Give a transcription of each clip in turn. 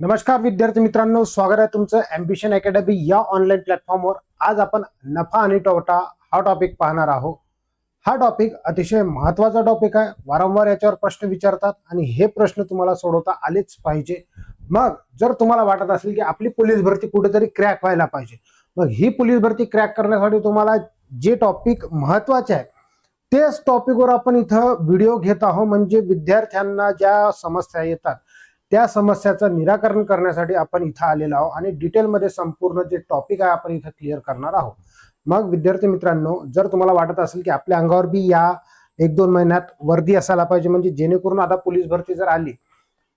नमस्कार विद्यार्थी मित्रांनो स्वागत आहे तुमचं अँबिशन अकॅडमी या ऑनलाईन प्लॅटफॉर्मवर आज आपण नफा आणि तोटा हा टॉपिक पाहणार आहोत. हा टॉपिक अतिशय महत्त्वाचा टॉपिक आहे. वारंवार याच्यावर प्रश्न विचारतात आणि हे प्रश्न तुम्हाला सोडवता आलेच पाहिजे. मग जर तुम्हाला वाटत असेल की आपली पोलीस भरती कुठेतरी क्रॅक व्हायला पाहिजे मग ही पोलीस भरती क्रॅक करण्यासाठी तुम्हाला जे टॉपिक महत्त्वाचे आहे तेच टॉपिकवर आपण इथं व्हिडिओ घेत आहोत. म्हणजे विद्यार्थ्यांना ज्या समस्या येतात त्या समस्याचं निराकरण करण्यासाठी आपण इथं आलेलो आहोत आणि डिटेलमध्ये संपूर्ण जे टॉपिक आहे आपण इथं क्लिअर करणार आहोत. मग विद्यार्थी मित्रांनो जर तुम्हाला वाटत असेल की आपल्या अंगावर बी या एक दोन महिन्यात वर्दी असायला पाहिजे म्हणजे जेणेकरून आता पोलीस भरती जर आली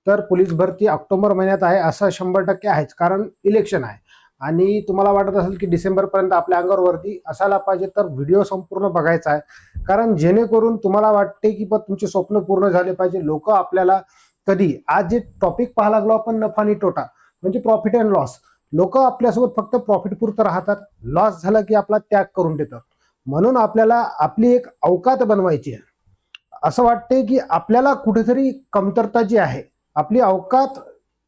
तर पोलीस भरती ऑक्टोबर महिन्यात आहे असं शंभर टक्के आहेच कारण इलेक्शन आहे. आणि तुम्हाला वाटत असेल की डिसेंबरपर्यंत आपल्या अंगावर वर्दी असायला पाहिजे तर व्हिडिओ संपूर्ण बघायचा आहे. कारण जेणेकरून तुम्हाला वाटते की पण तुमचे स्वप्न पूर्ण झाले पाहिजे लोक आपल्याला कधी? आज जे टॉपिक पाहायला लागलो आपण नफा आणि तोटा म्हणजे प्रॉफिट अँड लॉस लोक आपल्यासोबत फक्त प्रॉफिट पुरतं राहतात. लॉस झाला की आपला त्याग करून देतात म्हणून आपल्याला आपली एक अवकात बनवायची आहे. असं वाटते की आपल्याला कुठेतरी कमतरता जी आहे आपली अवकात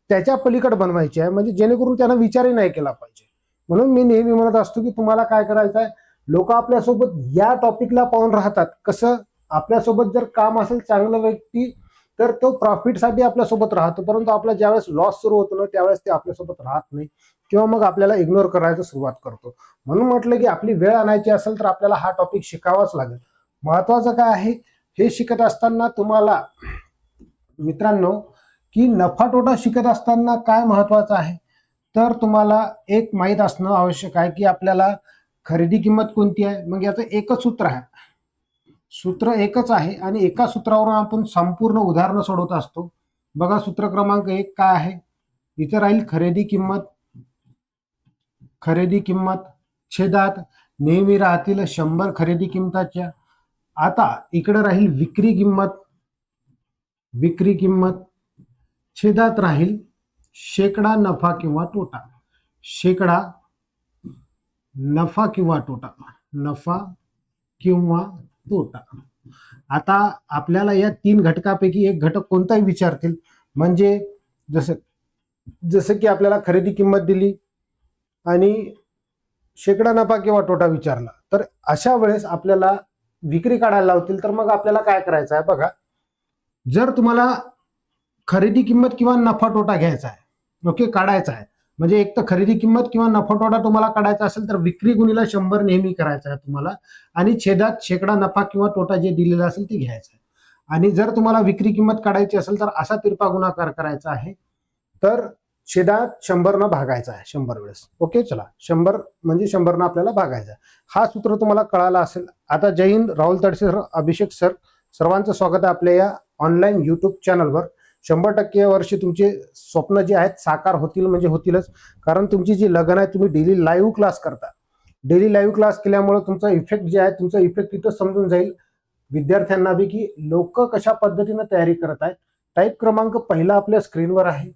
त्याच्या पलीकडे बनवायची आहे म्हणजे जेणेकरून त्यांना विचारही नाही केला पाहिजे. म्हणून मी नेहमी म्हणत असतो की तुम्हाला काय करायचं आहे? लोक आपल्यासोबत या टॉपिकला पाहून राहतात. कसं? आपल्यासोबत जर काम असेल चांगलं व्यक्ती तर तो प्रॉफिटसाठी आपल्यासोबत राहतो परंतु आपला ज्यावेळेस लॉस सुरू होतो ना त्यावेळेस ते आपल्यासोबत राहत नाही किंवा मग आपल्याला इग्नोर करायला सुरुवात करतो. म्हणून म्हटलं की आपली वेळ आणायची असेल तर आपल्याला हा टॉपिक शिकावाच लागेल. महत्वाचं काय आहे? हे शिकत असताना तुम्हाला मित्रांनो की नफा तोटा शिकत असताना काय महत्वाचं आहे? तर तुम्हाला एक माहीत असणं आवश्यक आहे की आपल्याला खरेदी किंमत कोणती आहे? मग याचं एकच सूत्र आहे. सूत्र एकच आहे आणि एका सूत्रावरून आपण संपूर्ण उदाहरणं सोडवत असतो. बघा सूत्र क्रमांक एक काय आहे? इथे राहील खरेदी किंमत खरेदी किंमत छेदात नेहमी राहतील शंभर खरेदी किंमताच्या. आता इकडे राहील विक्री किंमत विक्री किंमत छेदात राहील शेकडा नफा किंवा तोटा. शेकडा नफा किंवा तोटा नफा किंवा तोटा आता आपल्याला या तीन घटकापैकी एक घटक कोणताही विचारतील म्हणजे जसं जसं की आपल्याला खरेदी किंमत दिली आणि शेकडा नफा किंवा तोटा विचारला तर अशा वेळेस आपल्याला विक्री काढायला लावतील तर मग आपल्याला काय करायचं आहे बघा. जर तुम्हाला खरेदी किंमत किंवा नफा तोटा घ्यायचा आहे ओके काढायचा आहे म्हणजे एक तर खरेदी किंमत किंवा नफा तोटा तुम्हाला काढायचा असेल तर विक्री गुणीला शंभर नेहमी करायचा आहे तुम्हाला. आणि छेदात शेकडा नफा किंवा तोटा जे दिलेला असेल ते घ्यायचं आहे. आणि जर तुम्हाला विक्री किंमत काढायची असेल तर असा तिरपा गुणाकार करायचा आहे. तर छेदात शंभरनं भागायचा आहे शंभर वेळेस. ओके चला. शंभर म्हणजे शंभरनं आपल्याला भागायचा आहे. हा सूत्र तुम्हाला कळाला असेल. आता जय हिंद राहुल तडसे सर अभिषेक सर सर्वांचं स्वागत आहे आपल्या या ऑनलाईन युट्यूब चॅनलवर शंभर टक्के वर्षी तुमचे स्वप्न जे आहेत साकार होतील म्हणजे होतीलच. कारण तुमची जी लगन आहे तुम्ही डेली लाईव्ह क्लास करता. डेली लाईव्ह क्लास केल्यामुळे तुमचा इफेक्ट जे आहे तुमचा इफेक्ट तिथं समजून जाईल. विद्यार्थ्यांना बी की लोक कशा पद्धतीनं तयारी करत आहेत टाईप क्रमांक पहिला आपल्या स्क्रीनवर आहे.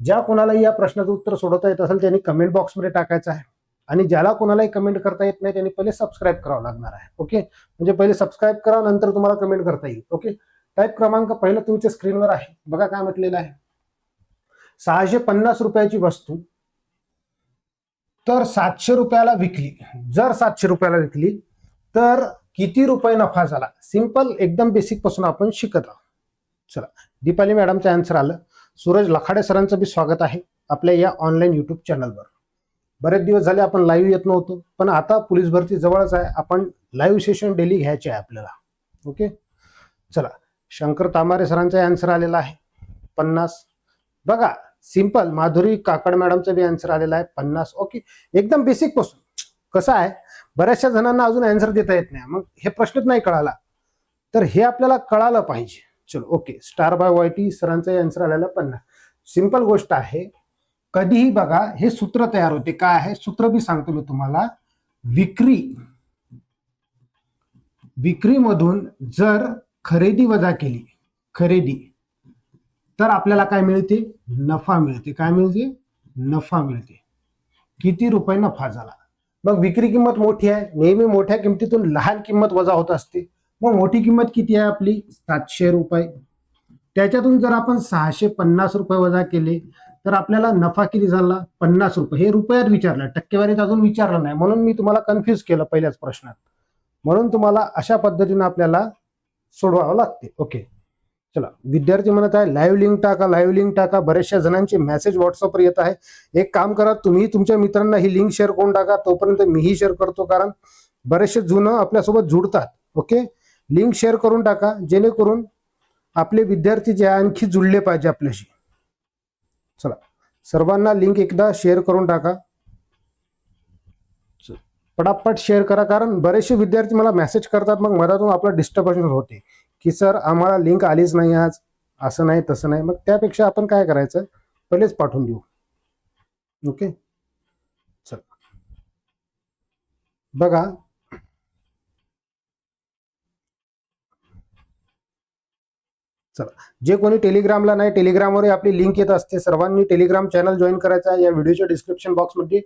ज्या कोणालाही या प्रश्नाचं उत्तर सोडवता येत असेल त्यांनी कमेंट बॉक्समध्ये टाकायचं आहे. आणि ज्याला कोणालाही कमेंट करता येत नाही त्यांनी पहिले सबस्क्राईब करावं लागणार आहे. ओके म्हणजे पहिले सबस्क्राईब करा नंतर तुम्हाला कमेंट करता येईल. ओके टाईप क्रमांक पहिला तुमच्या स्क्रीनवर आहे. बघा काय म्हटलेलं आहे. सहाशे पन्नास रुपयाची वस्तू. तर सातशे रुपयाला विकली. जर सातशे रुपयाला विकली तर किती रुपये नफा झाला? सिंपल एकदम बेसिकपासून आपण शिकत आहोत. चला दीपाली मॅडमचं आन्सर आलं. सूरज लखाडे सरांचं बी स्वागत आहे आपल्या या ऑनलाईन युट्यूब चॅनलवर बरेच दिवस झाले आपण लाईव्ह येत नव्हतो पण आता पोलीस भरती जवळच आहे. आपण लाईव्ह सेशन डेली घ्यायचे आहे आपल्याला. ओके चला शंकर तामारे सरांचा आन्सर आलेला आहे. पन्नास. बघा सिंपल माधुरी काकड मॅडमचा बी आन्सर आलेला आहे. पन्नास. ओके एकदम बेसिकपासून कसं आहे? बऱ्याचशा जणांना अजून आन्सर देता येत नाही. मग हे प्रश्नच नाही कळाला. तर हे आपल्याला कळालं पाहिजे. चलो okay star by Y T सरांचा आन्सर आलेला पन्नास. सिंपल गोष्ट आहे. कधीही बघा हे सूत्र तयार होते. काय आहे? सूत्र बी सांगतो मी तुम्हाला. विक्री. विक्रीमधून जर खरेदी वजा केली. खरेदी. तर आपल्याला काय मिळते? नफा मिळते. काय मिळते? नफा मिळते. किती रुपये नफा झाला? मग विक्री किंमत मोठी आहे. नेहमी मोठ्या किमतीतून लहान किंमत वजा होत असते. मग मोठी किंमत किती आहे आपली? सातशे रुपये. त्याच्यातून जर आपण सहाशे पन्नास रुपये वजा केले तर आपल्याला नफा किती झाला? पन्नास रुपये. हे रुपयात विचारलं. टक्केवारीत अजून विचारलं नाही. म्हणून मी तुम्हाला कन्फ्युज केलं पहिल्याच प्रश्नात. म्हणून तुम्हाला अशा पद्धतीनं आपल्याला सोडवावं लागते. ओके चला. विद्यार्थी म्हणत आहे लाईव्ह लिंक टाका लाईव्ह लिंक टाका. बऱ्याचशा जणांचे मेसेज व्हॉट्सअपवर येत आहे. एक काम करा तुम्ही तुमच्या मित्रांना ही लिंक शेअर करून टाका. तोपर्यंत मीही शेअर करतो कारण बरेचसे जुनं आपल्यासोबत जुडतात. ओके लिंक शेअर करून टाका जेणेकरून आपले विद्यार्थी जे आहे आणखी जुळले पाहिजे आपल्याशी. चला. सर्वांना लिंक एकदा शेअर करून टाका. पटापट शेअर करा. कारण बरेचसे विद्यार्थी मला मेसेज करतात मग मधातून आपला डिस्टर्बन्स होते. की सर आम्हाला लिंक आलीच नाही आज. असं नाही तसं नाही. मग त्यापेक्षा आपण काय करायचं? पहिलेच पाठवून देऊ. ओके चल. बघा चला. जे कोणी टेलिग्रामला नाही टेलिग्रामवर आपली लिंक येत असते. सर्वांनी टेलिग्राम चॅनल जॉईन करायचा आहे. या व्हिडिओच्या डिस्क्रिप्शन बॉक्समध्ये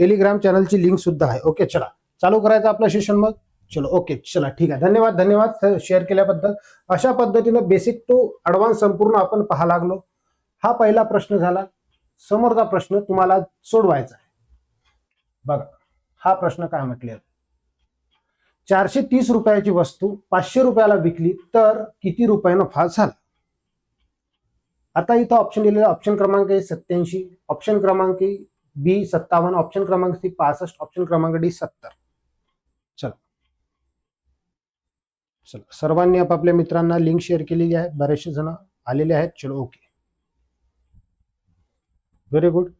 टेलिग्राम चॅनलची लिंक सुद्धा आहे. ओके चला. चालू करायचं आपलं सेशन मग? चलो ओके चला. ठीक आहे. धन्यवाद धन्यवाद शेअर केल्याबद्दल. अशा पद्धतीनं बेसिक टू ॲडव्हान्स संपूर्ण आपण पाहा लागलो. हा पहिला प्रश्न झाला. समोरचा प्रश्न तुम्हाला सोडवायचा आहे. बघा हा प्रश्न काय म्हटले चारशे तीस रुपयाची वस्तू पाचशे रुपयाला विकली तर किती रुपयानं फास झाला? आता इथं ऑप्शन दिलेलं ऑप्शन क्रमांक आहे सत्याऐंशी ऑप्शन क्रमांक बी सत्तावन्न ऑप्शन क्रमांक सी पासष्ट ऑप्शन क्रमांक डी सत्तर. चला. चला. सर्वांनी आपापल्या मित्रांना लिंक शेअर केलेली आहे. बरेचसे जण आलेले आहेत. चलो ओके व्हेरी गुड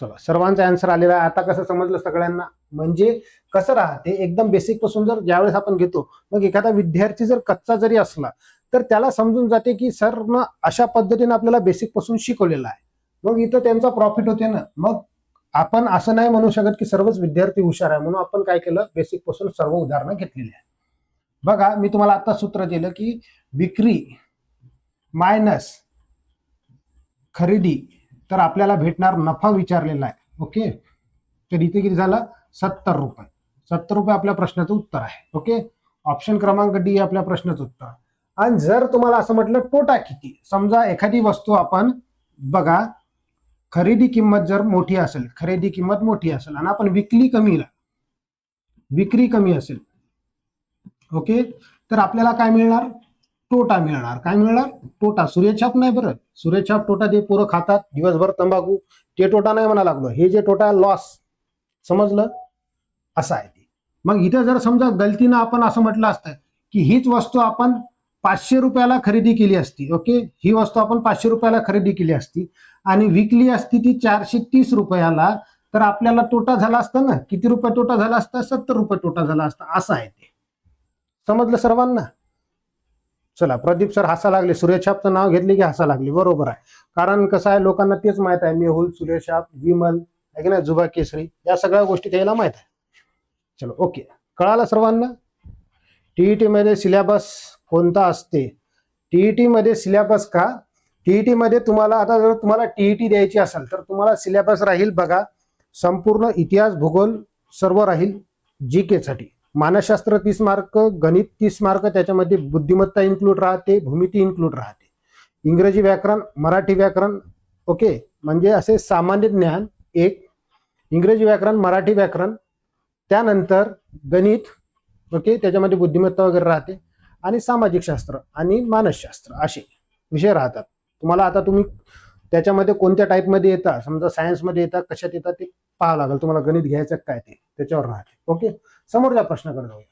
चला. सर्वांचा आन्सर आलेला आहे. आता कसं समजलं सगळ्यांना? म्हणजे कसं राहते एकदम बेसिकपासून जर ज्यावेळेस आपण घेतो मग एखादा विद्यार्थी जर कच्चा जरी असला तर त्याला समजून जाते की सर न अशा पद्धतीने आपल्याला बेसिकपासून शिकवलेलं आहे. मग इथं त्यांचा प्रॉफिट होते ना. मग आपण असं नाही म्हणू शकत की सर्वच विद्यार्थी हुशार आहे म्हणून आपण काय केलं? बेसिकपासून सर्व उदाहरणं घेतलेली आहे बघा मी तुम्हाला आता सूत्र दिलं की विक्री मायनस खरेदी तर आपल्याला भेटणार नफा विचारलेला आहे. ओके? तर इथे किती झालं? सत्तर रुपये. सत्तर रुपये आपल्या प्रश्नाचं उत्तर आहे. ओके? ऑप्शन क्रमांक डी आपल्या प्रश्नाचं उत्तर. आणि जर तुम्हाला असं म्हटलं टोटा किती? समजा एखादी वस्तू आपण बघा खरेदी किंमत जर मोठी असेल खरेदी किंमत मोठी असेल आणि आपण विकली कमीला विक्री कमी असेल ओके? तर आपल्याला काय मिळणार? तोटा मिळणार. काय मिळणार? तोटा. सूर्यछाप नाही बरं. सूर्यछाप तोटा ते पोरं खातात. दिवसभर तंबाखू. ते तोटा नाही म्हणा लागलो. हे जे टोटा लॉस समजलं? असं आहे ते. मग इथे जर समजा गलतीनं आपण असं म्हटलं असतं की हीच वस्तू आपण पाचशे रुपयाला खरेदी केली असती ओके? ही वस्तू आपण पाचशे रुपयाला खरेदी केली असती आणि विकली असती ती चारशे तीस रुपयाला तर आपल्याला तोटा झाला असता ना? किती रुपये तोटा झाला असता? सत्तर रुपये तोटा झाला असता. असं आहे ते. समजलं सर्वांना? चला प्रदीप सर हसा लागले. सूर्यछापचं नाव घेतले की हसा लागले. बरोबर आहे. कारण कसं आहे लोकांना तेच माहीत आहे. मेहुल सूर्यछाप विमल आहे की नाही? जुबा केसरी या सगळ्या गोष्टी त्याला माहीत आहे. चलो ओके कळालं सर्वांना? टीईटी मध्ये सिलेबस कोणता असते? टीईटी मध्ये सिलेबस का? टीईटी मध्ये तुम्हाला आता जर तुम्हाला टीईटी द्यायची असेल तर तुम्हाला सिलेबस राहील बघा. संपूर्ण इतिहास भूगोल सर्व राहील जी केसाठी. मानसशास्त्र तीस मार्क गणित तीस मार्क त्याच्यामध्ये बुद्धिमत्ता इन्क्लूड राहते भूमिती इन्क्लूड राहते. इंग्रजी व्याकरण मराठी व्याकरण ओके म्हणजे असे सामान्य ज्ञान एक इंग्रजी व्याकरण मराठी व्याकरण त्यानंतर गणित ओके त्याच्यामध्ये बुद्धिमत्ता वगैरे राहते आणि सामाजिक शास्त्र आणि मानसशास्त्र असे विषय राहतात. तुम्हाला आता तुम्ही त्याच्यामध्ये कोणत्या टाईपमध्ये येता? समजा सायन्समध्ये येतात कशात येतात ते पाहावं लागेल. तुम्हाला गणित घ्यायचं काय ते? त्याच्यावर राहते. ओके? समोरच्या प्रश्नाकडे जाऊया.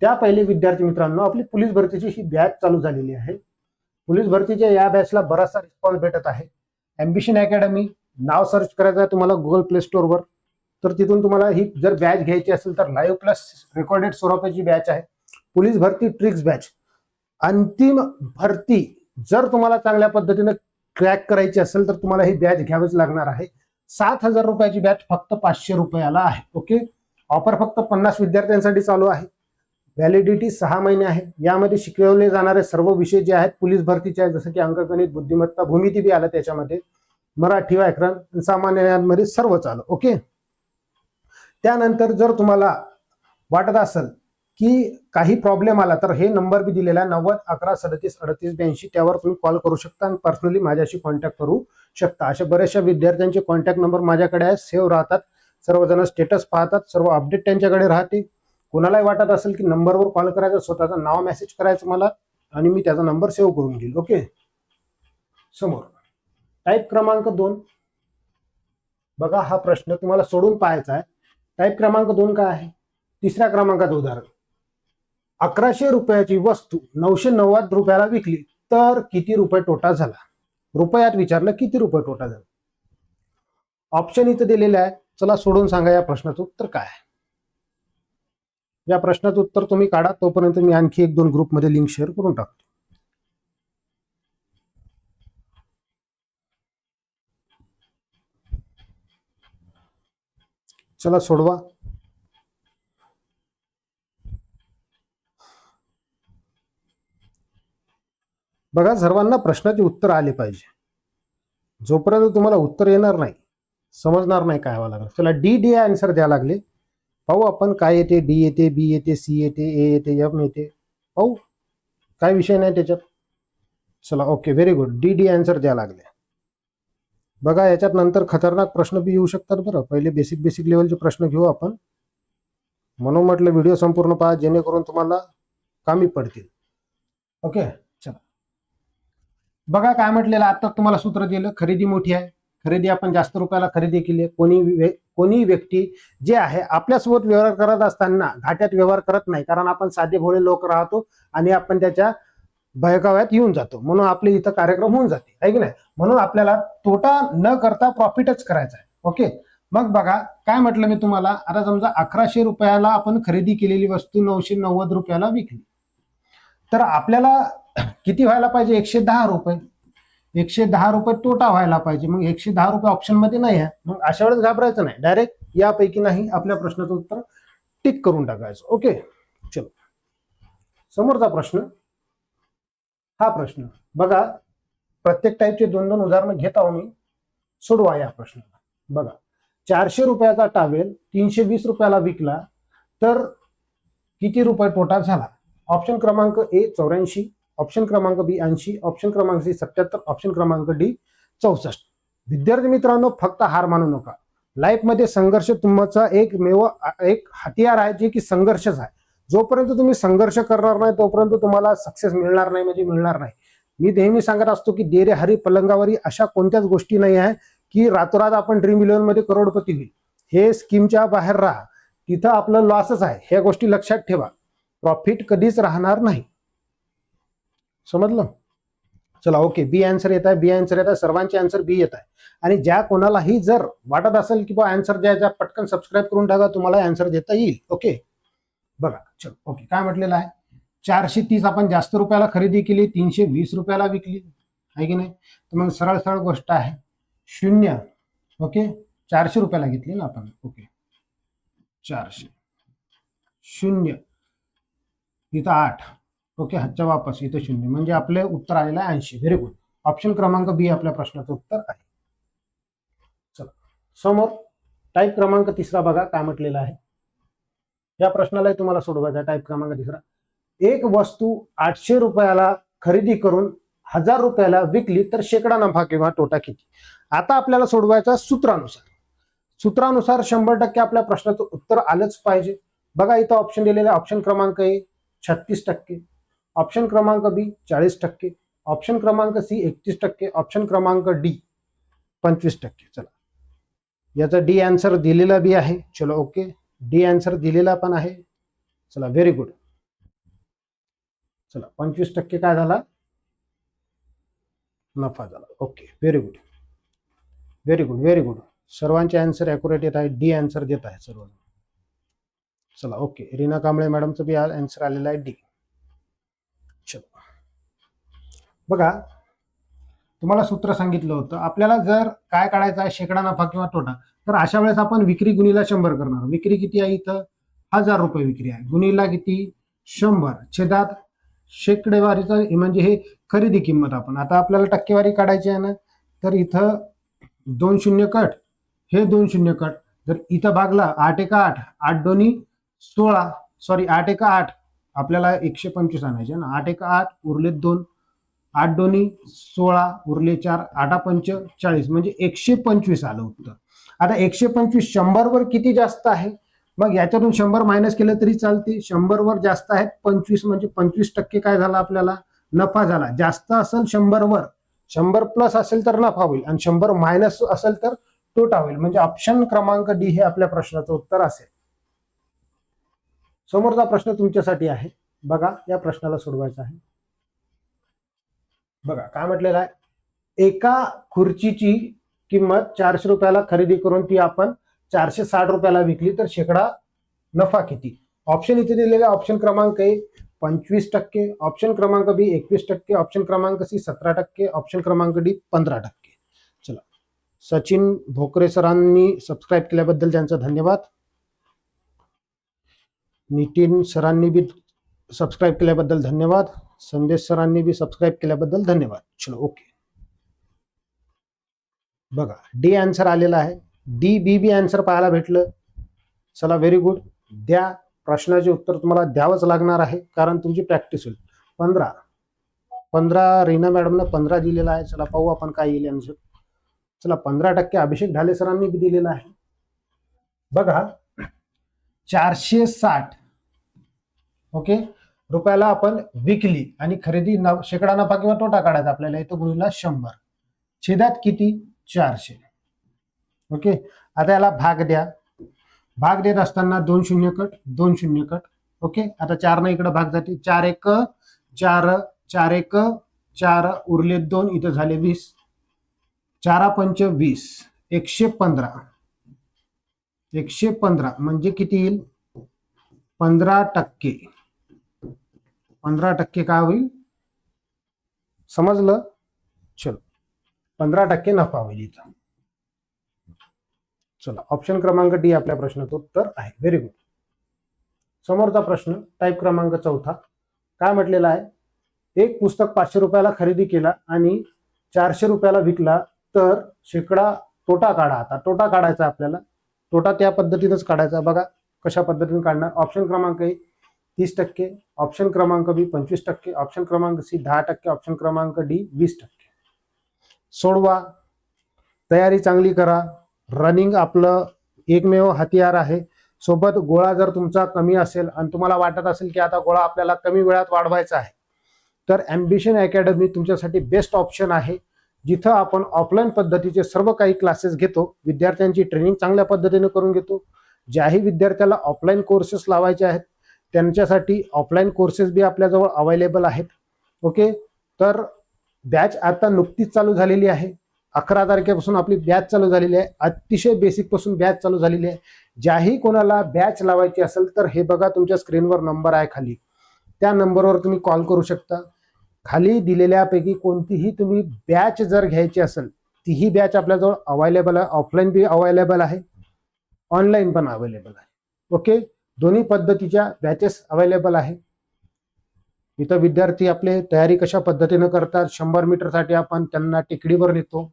त्या पहिले विद्यार्थी मित्रांनो आपली पोलीस भरतीची ही बॅच चालू झालेली आहे. पोलीस भरतीच्या या बॅचला बराचसा रिस्पॉन्स भेटत आहे. अँबिशन अकॅडमी नाव सर्च करायचं आहे तुम्हाला गुगल प्ले स्टोअरवर तर तिथून तुम्हाला ही जर बॅच घ्यायची असेल तर लाईव्ह प्लस रेकॉर्डेड स्वरूपाची बॅच आहे. पोलीस भरती ट्रिक्स बॅच अंतिम भरती जर तुम्हाला चांगल्या पद्धतीने क्रॅक करायची असेल तर तुम्हाला ही बॅच घ्यावीच लागणार आहे. सात हजार रुपयाची बॅच फक्त पाचशे रुपयाला आहे. ओके? ऑफर फक्त पन्नास विद्यार्थ्यांसाठी चालू आहे. व्हॅलिडिटी सहा महिने आहे. यामध्ये शिकवले जाणारे सर्व विषय जे आहेत पोलीस भरतीचे आहेत जसं की अंकगणित बुद्धिमत्ता भूमिती बी आलं त्याच्यामध्ये. मराठी व्याकरण आणि सामान्य ज्ञानमध्ये सर्व चालू ओके? त्यानंतर जर तुम्हाला वाटत असेल की काही प्रॉब्लेम आला तर हे नंबर बी दिलेला आहे नव्वद अकरा सदतीस अडतीस ब्याऐंशी त्यावर तुम्ही कॉल करू शकता आणि पर्सनली माझ्याशी कॉन्टॅक्ट करू शकता. अशा बऱ्याचशा विद्यार्थ्यांचे कॉन्टॅक्ट नंबर माझ्याकडे आहे सेव्ह राहतात सर्वजण स्टेटस पाहतात सर्व अपडेट त्यांच्याकडे राहते कोणालाही वाटत असेल की नंबरवर कॉल करायचा स्वतःचं नाव मेसेज करायचं मला आणि मी त्याचा नंबर सेव्ह करून घेईल ओके? समोर. टाईप क्रमांक दोन. बघा हा प्रश्न तुम्हाला सोडून पाहायचा आहे. टाईप क्रमांक दोन काय आहे? तिसऱ्या क्रमांकाचं उदाहरण. अकराशे रुपयाची वस्तू नऊशे नव्वद रुपयाला विकली तर किती रुपये तोटा झाला? रुपयात विचारलं किती रुपये तोटा झाला? ऑप्शन इथं दिलेले आहे. चला सोडून सांगा या प्रश्नाचं उत्तर काय आहे. या प्रश्नाचं उत्तर तुम्ही काढा तोपर्यंत मी आणखी एक दोन ग्रुपमध्ये लिंक शेअर करून टाकतो. चला सोडवा. बघा सर्वांना प्रश्नाचे उत्तर आले पाहिजे. जोपर्यंत तुम्हाला उत्तर येणार नाही समजणार नाही काय व्हावं लागलं. चला डी डी आन्सर द्या लागले. पाहू आपण काय येते डी येते बी येते सी येते ए येते एम येते. पाहू. काय विषय नाही त्याच्यात. चला okay very good D D answer द्या लागले. बघा याच्यात नंतर खतरनाक प्रश्न बी येऊ शकतात बरं. पहिले बेसिक बेसिक लेवलचे प्रश्न घेऊ आपण. म्हणून म्हटलं व्हिडिओ संपूर्ण पहा जेणेकरून तुम्हाला कामी पडतील. ओके चला. बघा काय म्हटलेलं आता तुम्हाला सूत्र दिलं खरेदी मोठी आहे. खरेदी आपण जास्त रुपयाला खरेदी केली आहे. कोणी व्य- कोणी व्यक्ती जे आहे आपल्यासोबत व्यवहार करत असताना घाट्यात व्यवहार करत नाही कारण आपण साधे भोळे लोक राहतो आणि आपण त्याच्या भयकाव्यात येऊन जातो. म्हणून आपले इथं कार्यक्रम होऊन जाते. आहे की नाही? म्हणून आपल्याला तोटा न करता प्रॉफिटच करायचा आहे. ओके मग बघा काय म्हटलं मी तुम्हाला? आता समजा अकराशे रुपयाला आपण खरेदी केलेली वस्तू नऊशे नव्वद रुपयाला विकली. तर आपल्याला किती व्हायला पाहिजे? एकशे दहा रुपये. एकशे दहा रुपये तोटा व्हायला पाहिजे. मग एकशे दहा रुपये ऑप्शनमध्ये नाही आहे. मग अशा वेळेस घाबरायचं नाही. डायरेक्ट यापैकी नाही आपल्या प्रश्नाचं उत्तर टिक करून टाकायचं. ओके चलो. समोरचा प्रश्न. हा प्रश्न. बघा प्रत्येक टाईपचे दोन दोन उदाहरणं घेत आहो मी. सोडवा या प्रश्नाला. बघा चारशे रुपयाचा टावेल तीनशे वीस रुपयाला विकला तर किती रुपये तोटा झाला? ऑप्शन क्रमांक ए चौऱ्याऐंशी ऑप्शन क्रमांक बी ऐंशी ऑप्शन क्रमांक सी सत्याहत्तर ऑप्शन क्रमांक डी चौसष्ट. विद्यार्थी मित्रांनो फक्त हार मानू नका. लाईफमध्ये संघर्ष तुमचा एक मेव एक हतियार आहे जे की संघर्षच आहे. जोपर्यंत तुम्ही संघर्ष करणार नाही तोपर्यंत तुम्हाला सक्सेस मिळणार नाही म्हणजे मिळणार नाही. मी नेहमी सांगत असतो की देरे हरी पलंगावरी अशा कोणत्याच गोष्टी नाही आहे की रातोरात आपण ड्रीम इलेव्हनमध्ये करोडपती होईल. हे स्कीमच्या बाहेर राहा. तिथं आपलं लॉसच आहे. ह्या गोष्टी लक्षात ठेवा. प्रॉफिट कधीच राहणार नाही. समजलं? चला ओके बी आन्सर येत आहे बी आन्सर येत आहे. सर्वांचे आन्सर बी येत आहे. आणि ज्या कोणालाही जर वाटत असेल की बा आन्सर द्यायचा पटकन सबस्क्राईब करून टाका. तुम्हाला आन्सर देता येईल. ओके बघा चलो ओके काय म्हटलेलं आहे? चारशे तीस आपण जास्त रुपयाला खरेदी केली तीनशे वीस रुपयाला विकली आहे की नाही? तर मग सरळ सरळ गोष्ट आहे शून्य ओके? चारशे रुपयाला घेतली ना आपण ओके. चारशे शून्य इथं आठ ओके? हातच्या वापस इथं शून्य म्हणजे आपले उत्तर आलेलं आहे ऐंशी व्हेरी गुड ऑप्शन क्रमांक बी आपल्या प्रश्नाचं उत्तर आहे. चला समोर टाईप क्रमांक तिसरा बघा काय म्हटलेला आहे? या प्रश्नालाही तुम्हाला सोडवायचा टाईप क्रमांक तिसरा. एक वस्तू आठशे रुपयाला खरेदी करून हजार रुपयाला विकली तर शेकडा नफा किंवा तोटा किती? आता आपल्याला सोडवायचा सूत्रानुसार. सूत्रानुसार शंभर टक्के आपल्या प्रश्नाचं उत्तर आलंच पाहिजे. बघा इथं ऑप्शन दिलेला ऑप्शन क्रमांक ए छत्तीस टक्के. ऑप्शन क्रमांक बी चाळीस टक्के. ऑप्शन क्रमांक सी एकतीस टक्के. ऑप्शन क्रमांक डी पंचवीस टक्के. चला. याचा डी आन्सर दिलेला बी आहे. चलो ओके डी आन्सर दिलेला पण आहे. चला व्हेरी गुड चला पंचवीस टक्के काय झाला? नफा झाला. Okay very good very good very good सर्वांचे आन्सर अॅक्युरेट येत आहे डी आन्सर देत आहे सर्व चला ओके रीना कांबळे मॅडमचं बी आन्सर आलेला आहे डी चलो. बघा तुम्हाला सूत्र सांगितलं होतं. आपल्याला जर काय काढायचं आहे शेकडा नफा किंवा तोटा तर अशा वेळेस आपण विक्री गुणीला शंभर करणार. विक्री किती आहे इथं? हजार रुपये विक्री आहे. गुणीला किती? शंभर. छेदात शेकडेवारीचा म्हणजे हे खरेदी किंमत आपण. आता आपल्याला टक्केवारी काढायची आहे ना तर इथं दोन शून्य कट हे दोन शून्य कट. जर इथं भागला आठ एका आठ आठ दोन्ही सोळा सॉरी आठ एका आठ आपल्याला एकशे पंचवीस आणायचे ना. आठ एका आठ उरलेत दोन. आठ दोन्ही सोळा उरले चार आठा पंच चाळीस म्हणजे एकशे पंचवीस आलं उत्तर. आता एकशे पंचवीस शंभरवर किती जास्त आहे? मग याच्यातून शंभर मायनस केलं तरी चालते. शंभरवर जास्त आहेत पंचवीस म्हणजे पंचवीस टक्के काय झाला आपल्याला? नफा झाला. जास्त असेल शंभरवर शंभर प्लस असेल तर नफा होईल आणि शंभर मायनस असेल तर तोटा होईल. म्हणजे ऑप्शन क्रमांक डी हे आपल्या प्रश्नाचं उत्तर असेल. समोरचा प्रश्न तुमच्यासाठी आहे. बघा या प्रश्नाला सोडवायचा आहे. बघा काय म्हटलेलं आहे? एका खुर्चीची किंमत चारशे रुपयाला खरेदी करून ती आपण चारशे साठ रुपयाला विकली तर शेकडा नफा किती? ऑप्शन इथे दिलेले ऑप्शन क्रमांक ए पंचवीस टक्के. ऑप्शन क्रमांक बी, एकवीस टक्के. ऑप्शन क्रमांक सी, सतरा टक्के. ऑप्शन क्रमांक डी, पंधरा टक्के. चला. सचिन भोकरे सरांनी सबस्क्राईब केल्याबद्दल त्यांचा धन्यवाद. नितीन सरांनी बी सबस्क्राईब केल्याबद्दल धन्यवाद. संदेश सरांनी बी सबस्क्राईब केल्याबद्दल धन्यवाद. चलो ओके बघा डी आन्सर आलेला आहे. डी बी बी आन्सर पाहायला भेटलं. चला व्हेरी गुड द्या. प्रश्नाचे उत्तर तुम्हाला द्यावंच लागणार आहे कारण तुमची प्रॅक्टिस होईल. पंधरा. पंधरा रीना मॅडमनं पंधरा दिलेला आहे. चला पाहू आपण काय येईल आन्सर चला पंधरा टक्के अभिषेक ढाले सरांनी बी दिलेला आहे. बघा चारशे साठ. ओके? रुपयाला आपण विकली आणि खरेदी नव शेकडा नफा किंवा तोटा काढायचा आपल्याला. इथं गुरुला शंभर. छेदात किती? चारशे. ओके? आता याला भाग द्या. भाग देत असताना दोन शून्य कट दोन शून्य कट. ओके? आता चार न इकडे भाग जाते. चार एक चार चार एक चार उरले दोन इथं झाले वीस. चारा पंच वीस. एकशे पंधरा. एकशे पंधरा. म्हणजे किती येईल? पंधरा टक्के. पंधरा टक्के काय होईल? समजलं? चलो. पंधरा टक्के नफा होईल इथं. चला ऑप्शन क्रमांक डी आपल्या प्रश्नाचं उत्तर आहे. व्हेरी गुड समोरचा प्रश्न टाईप क्रमांक चौथा. काय म्हटलेला आहे? एक पुस्तक पाचशे रुपयाला खरेदी केला आणि चारशे रुपयाला विकला तर शेकडा तोटा काढा आता. तोटा काढायचा आपल्याला. तोटा त्या पद्धतीनंच काढायचा. बघा कशा पद्धतीने काढणार. ऑप्शन क्रमांक ए तीस टक्के. ऑप्शन क्रमांक बी पंचवीस टक्के. ऑप्शन क्रमांक सी दहा टक्के. ऑप्शन क्रमांक डी वीस टक्के. सोडवा. तयारी चांगली करा. रनिंग आपलं एकमेव हतियार आहे. सोबत गोळा जर तुमचा कमी असेल आणि तुम्हाला वाटत असेल की आता गोळा आपल्याला कमी वेळात वाढवायचा आहे तर ॲम्बिशन अकॅडमी तुमच्यासाठी बेस्ट ऑप्शन आहे. जिथं आपण ऑफलाईन पद्धतीचे सर्व काही क्लासेस घेतो. विद्यार्थ्यांची ट्रेनिंग चांगल्या पद्धतीने करून घेतो. ज्याही विद्यार्थ्याला ऑफलाईन कोर्सेस लावायचे आहेत त्यांच्यासाठी ऑफलाईन कोर्सेस बी आपल्याजवळ अवेलेबल आहेत. ओके तर बॅच आता नुकतीच चालू झालेली आहे. अकरा तारखेपासून आपली बॅच चालू झालेली आहे. अतिशय बेसिकपासून बॅच चालू झालेली आहे. ज्याही कोणाला बॅच लावायची असेल तर हे बघा तुमच्या स्क्रीनवर नंबर आहे खाली. त्या नंबरवर तुम्ही कॉल करू शकता. खाली दिलेल्यापैकी कोणतीही तुम्ही बॅच जर घ्यायची असेल तीही बॅच आपल्याजवळ अवेलेबल आहे. ऑफलाईन बी अवेलेबल आहे. ऑनलाईन पण अवेलेबल आहे. ओके दोन्ही पद्धतीच्या बॅचेस अवेलेबल आहे. इथं विद्यार्थी आपले तयारी कशा पद्धतीनं करतात? शंभर मीटरसाठी आपण त्यांना टेकडीवर नेतो.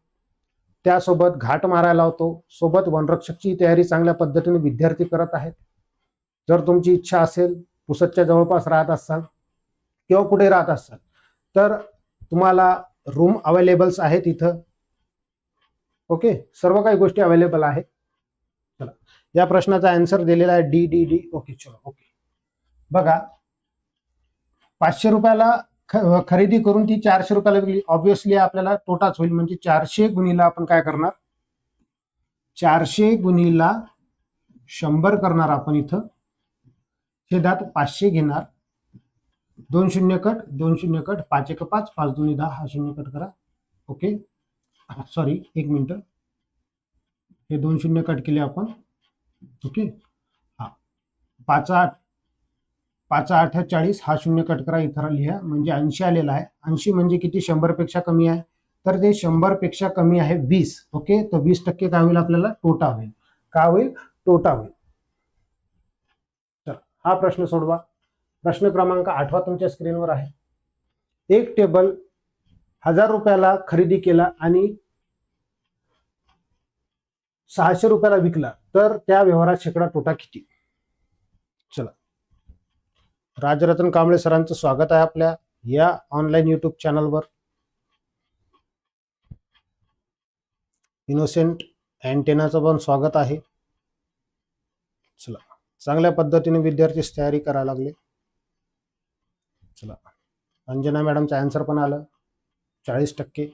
त्यासोबत घाट मारायला लावतो. सोबत वनरक्षकची तयारी चांगल्या पद्धतीने विद्यार्थी करत आहेत. जर तुमची इच्छा असेल पुसतच्या जवळपास राहत असाल किंवा कुठे राहत असाल तर तुम्हाला रूम अवेलेबल्स आहेत इथं. ओके? सर्व काही गोष्टी अवेलेबल आहेत. चला. या प्रश्नाचा आन्सर दिलेला आहे डी डी डी ओके चलो. ओके. बघा पाचशे रुपयाला ख- खरेदी करून ती चारशे रुपयाला विकली. ऑब्विसली आपल्याला तोटाच होईल. म्हणजे चारशे गुणीला आपण काय करणार? चारशे गुणीला शंभर करणार आपण इथं. छेदात पाचशे घेणार. दोन शून्य कट दोन शून्य कट पाच एक पाच पाच दोन्ही दहा हा शून्य कट करा. ओके? सॉरी एक मिनिट. हे दोन शून्य कट केले आपण. ओके? हा. पाच आठ पाच आठ चाळीस हा शून्य कट करा इथं लिहा. म्हणजे ऐंशी आलेला आहे. ऐंशी म्हणजे किती? शंभरपेक्षा कमी आहे. तर ते शंभरपेक्षा कमी आहे वीस. ओके? तर वीस टक्के काय होईल आपल्याला? तोटा होईल. का होईल? तोटा होईल. तर हा प्रश्न सोडवा. प्रश्न क्रमांक आठवा तुमच्या स्क्रीनवर आहे. एक टेबल हजार रुपयाला खरेदी केला आणि सहाशे रुपयाला विकला. तर त्या व्यवहारात शेकडा तोटा किती? चला. राजरतन कांबळे सरांचं स्वागत आहे आपल्या या ऑनलाईन युट्यूब चॅनलवर इनोसेंट अँटेनाचं पण स्वागत आहे. चला चांगल्या पद्धतीने विद्यार्थीच तयारी करायला लागले. चला अंजना मॅडमचं आन्सर पण आलं. चाळीस टक्के.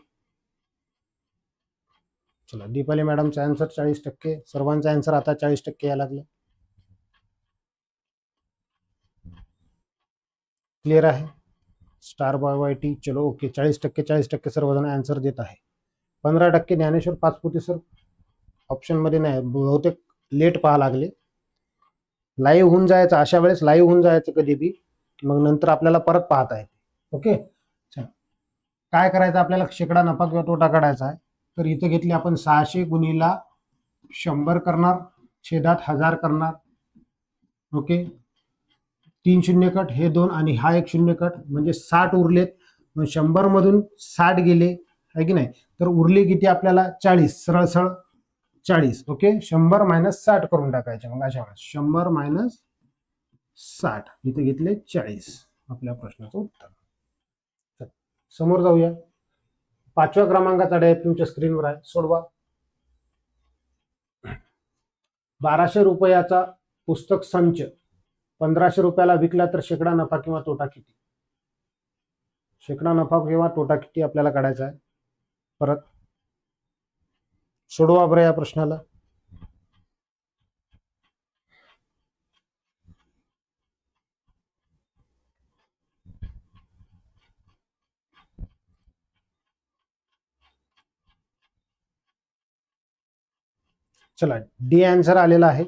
चला दीपाली मॅडमचा आन्सर चाळीस टक्के. सर्वांचा आन्सर आता चाळीस टक्के यायला लागले. क्लिअर आहे. स्टार बाय वाय टी चलो ओके. चाळीस टक्के चाळीस टक्के सर्वजण आन्सर देत आहे. पंधरा टक्के ज्ञानेश्वर पाचपुते सर ऑप्शनमध्ये नाही बहुतेक लेट पाहा लागले. लाईव्ह होऊन जायचं अशा वेळेस लाईव्ह होऊन जायचं कधी बी. मग नंतर आपल्याला परत पाहता येते. ओके? चला. काय करायचं आपल्याला? शेकडा नफा किंवा तोटा काढायचा आहे. तर इथं घेतली आपण सहाशे गुणीला शंभर करणार छेदात हजार करणार. ओके? तीन शून्य कट हे दोन आणि हा एक शून्य कट म्हणजे साठ उरलेत. मग शंभर मधून साठ गेले आहे की नाही? तर उरले किती आपल्याला? चाळीस. सरळ सरळ चाळीस. ओके? शंभर मायनस साठ करून टाकायचे. मग अशा वेळेस शंभर मायनस साठ. इथे घेतले चाळीस. आपल्या प्रश्नाचं उत्तर. समोर जाऊया. पाचव्या क्रमांकाचा डायप तुमच्या स्क्रीनवर आहे. सोडवा. बाराशे रुपयाचा पुस्तक संच. पंधराशे रुपयाला विकला तर शेकडा नफा किंवा तोटा किती? शेकडा नफा किंवा तोटा किती आपल्याला काढायचा आहे? परत सोडवा बरं या प्रश्नाला. चला डी आन्सर आलेला आहे.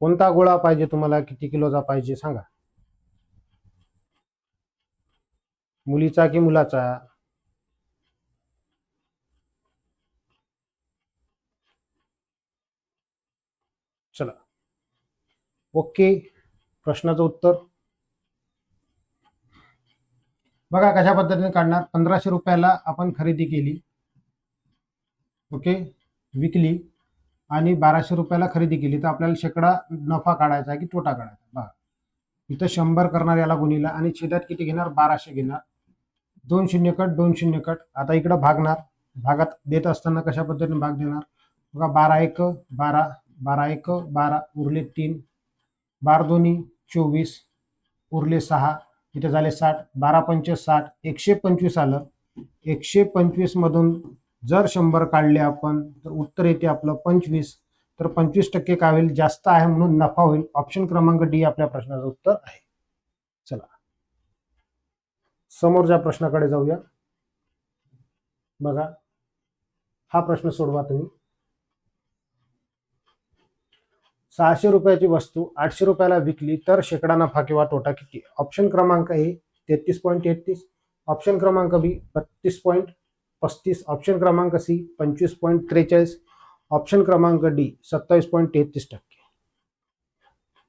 कोणता गोळा पाहिजे तुम्हाला? किती किलोचा पाहिजे? सांगा. मुलीचा की मुलाचा? चला. ओके. प्रश्नाचं उत्तर. बघा कशा पद्धतीने काढणार. पंधराशे रुपयाला आपण खरेदी केली. ओके. विकली. आणि बाराशे रुपयाला खरेदी केली तर आपल्याला शेकडा नफा काढायचा आहे की तोटा काढायचा. बघा. इथं शंभर करणार याला गुणीला आणि छेदात किती घेणार? बाराशे घेणार. दोन शून्य कट दोन शून्य कट. आता इकडं भागणार. भागात देत असताना कशा पद्धतीने भाग देणार? बघा बारा एक बारा बारा एक बारा उरले तीन. बारा दोन्ही चोवीस. उरले सहा. इथे झाले साठ. बारा पंचवीस साठ. एकशे पंचवीस आलं. एकशे पंचवीस मधून जर शंभर काढले आपण तर उत्तर येते आपलं पंचवीस. तर पंचवीस टक्के काय होईल? जास्त आहे म्हणून नफा होईल. ऑप्शन क्रमांक डी आपल्या प्रश्नाचं उत्तर आहे. चला. समोरच्या प्रश्नाकडे जाऊया. बघा. हा प्रश्न सोडवा तुम्ही. सहाशे रुपयाची वस्तू आठशे रुपयाला विकली तर शेकडा नफा किंवा तोटा किती? ऑप्शन क्रमांक ए तेहतीस पॉईंट तेहतीस. ऑप्शन क्रमांक बी बत्तीस पॉईंट पस्तीस ऑप्शन क्रमांक सी पंचवीस पॉईंट त्रेचाळीस ऑप्शन क्रमांक डी सत्तावीस पॉईंट तेहतीस टक्के.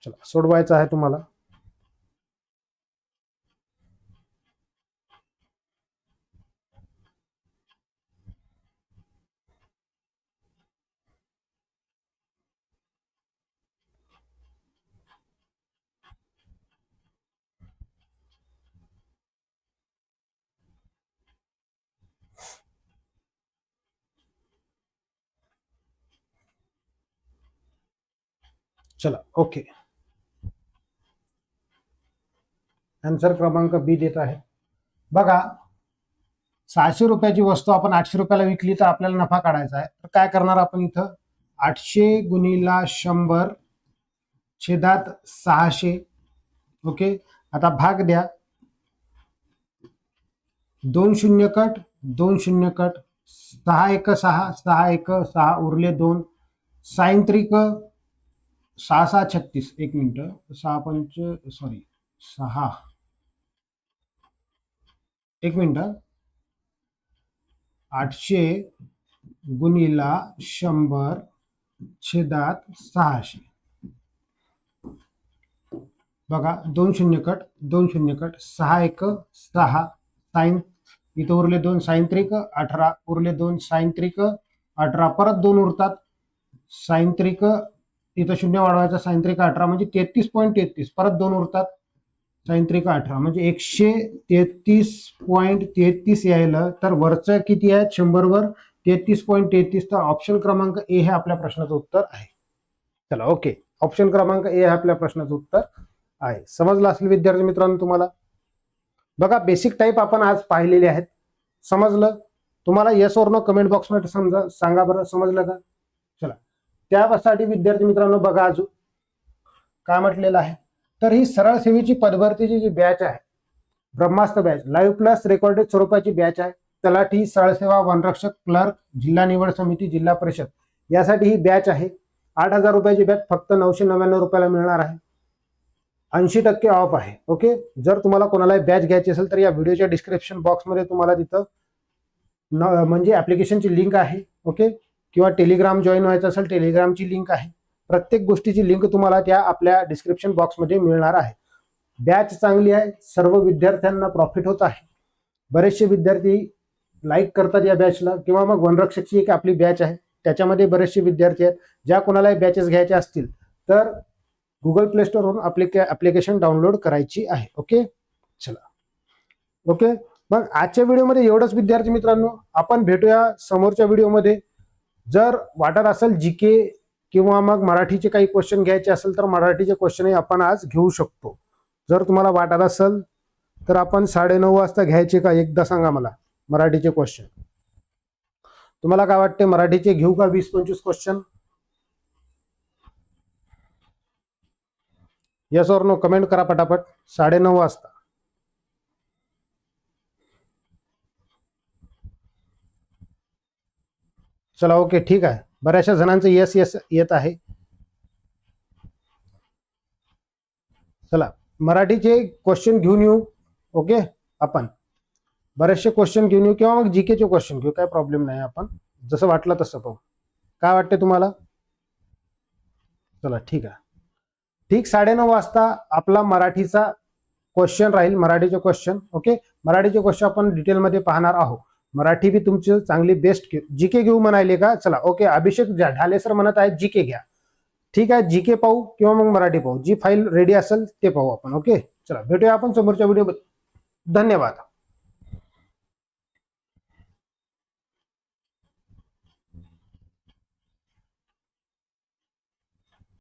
चला सोडवायचं आहे तुम्हाला. चला ओके. आन्सर क्रमांक बी देत आहे. बघा सहाशे रुपयाची वस्तू आपण आठशे रुपयाला विकली तर आपल्याला नफा काढायचा आहे. तर काय करणार आपण इथं? आठशे गुणीला शंभर छेदात सहाशे. ओके? आता भाग द्या. दोन शून्य कट दोन शून्य कट. सहा एक सहा सहा एक सहा उरले दोन. सायंत्रिक सहा सहा छत्तीस. एक मिनिट. सहा पंच सॉरी सहा. एक मिनिट. आठशे गुणीला शंभर छेदात सहाशे. बघा दोन शून्य कट दोन शून्य कट. सहा एक सहा साईन. इथं उरले दोन सायंत्रिक अठरा उरले दोन सायंत्रिक अठरा परत दोन उरतात. सायंत्रिक इथं शून्य वाढवायचा साईन अठरा म्हणजे तेहतीस पॉईंट तेहतीस. परत दोन उरतात. साईन अठरा म्हणजे एकशे तेहतीस पॉईंट तेहतीस यायला तर वरचं किती आहे? शंभरवर तेहतीस पॉईंट तेहतीस. तर ऑप्शन क्रमांक ए हे आपल्या प्रश्नाचं उत्तर आहे. चला ओके ऑप्शन क्रमांक ए हे आपल्या प्रश्नाचं उत्तर आहे. समजलं असेल विद्यार्थी मित्रांनो तुम्हाला? बघा बेसिक टाईप आपण आज पाहिलेले आहेत. समजलं? तुम्हाला येस ओर नो कमेंट बॉक्समध्ये समजा सांगा बरं. समजलं का? त्यासाठी विद्यार्थी मित्रांनो बघा अजून. काय म्हटलेलं आहे? तर ही सरळ सेवेची पदभरतीची जी बॅच आहे Brahmastra batch live plus recorded स्वरूपाची बॅच आहे. तलाठी सरळ सेवा वनरक्षक क्लर्क जिल्हा निवड समिती जिल्हा परिषद. यासाठी ही बॅच आहे. आठ हजार रुपयाची बॅच फक्त नऊशे नव्याण्णव रुपयाला मिळणार आहे. ऐंशी टक्के ऑफ आहे. ओके जर तुम्हाला कोणाला बॅच घ्यायची असेल तर या व्हिडिओच्या डिस्क्रिप्शन बॉक्समध्ये तुम्हाला तिथं न म्हणजे ॲप्लिकेशनची लिंक आहे. ओके किंवा टेलिग्राम जॉईन व्हायचं असेल टेलिग्रामची लिंक आहे. प्रत्येक गोष्टीची लिंक तुम्हाला त्या आपल्या डिस्क्रिप्शन बॉक्समध्ये मिळणार आहे. बॅच चांगली आहे सर्व विद्यार्थ्यांना प्रॉफिट होत आहे. बरेचसे विद्यार्थी लाईक करतात या बॅचला किंवा मग वनरक्षकची एक आपली बॅच आहे त्याच्यामध्ये बरेचसे विद्यार्थी आहेत ज्या कोणालाही बॅचेस घ्यायच्या असतील तर गुगल प्ले स्टोरवरून अप्लिके ॲप्लिकेशन डाउनलोड करायची आहे. ओके? चला. ओके? मग आजच्या व्हिडिओमध्ये एवढंच विद्यार्थी मित्रांनो. आपण भेटूया समोरच्या व्हिडिओमध्ये जर वाटत असेल जी के किंवा मग मराठीचे काही क्वेश्चन घ्यायचे असेल तर मराठीचे क्वेश्चनही आपण आज घेऊ शकतो. जर तुम्हाला वाटत असेल तर आपण साडेनऊ वाजता घ्यायचे का? एकदा सांगा मला मराठीचे क्वेश्चन तुम्हाला काय वाटते मराठीचे घेऊ का वीस पंचवीस क्वेश्चन येस और नो कमेंट करा पटापट. साडेनऊ वाजता. चला ओके ठीक आहे. बऱ्याचशा जणांचं येस येस येत आहे. चला मराठीचे क्वेश्चन घेऊन येऊ ओके? आपण. बरेचसे क्वेश्चन घेऊन येऊ किंवा मग जीकेचे क्वेश्चन घेऊ काय प्रॉब्लेम नाही आपण. जसं वाटलं तसं पाहू. काय वाटते तुम्हाला? चला ठीक आहे. ठीक साडेनऊ वाजता आपला मराठीचा क्वेश्चन राहील मराठीचे क्वेश्चन ओके? मराठीचे क्वेश्चन आपण डिटेलमध्ये पाहणार आहोत. मराठी बी तुमची चांगली बेस्ट जी के घेऊ म्हणाले का? चला ओके अभिषेक ढाले सर म्हणत आहेत जी के घ्या. ठीक आहे जी के पाहू किंवा मग मराठी पाहू. जी फाईल रेडी असेल ते पाहू आपण ओके चला भेटूया आपण समोरच्या व्हिडिओ धन्यवाद.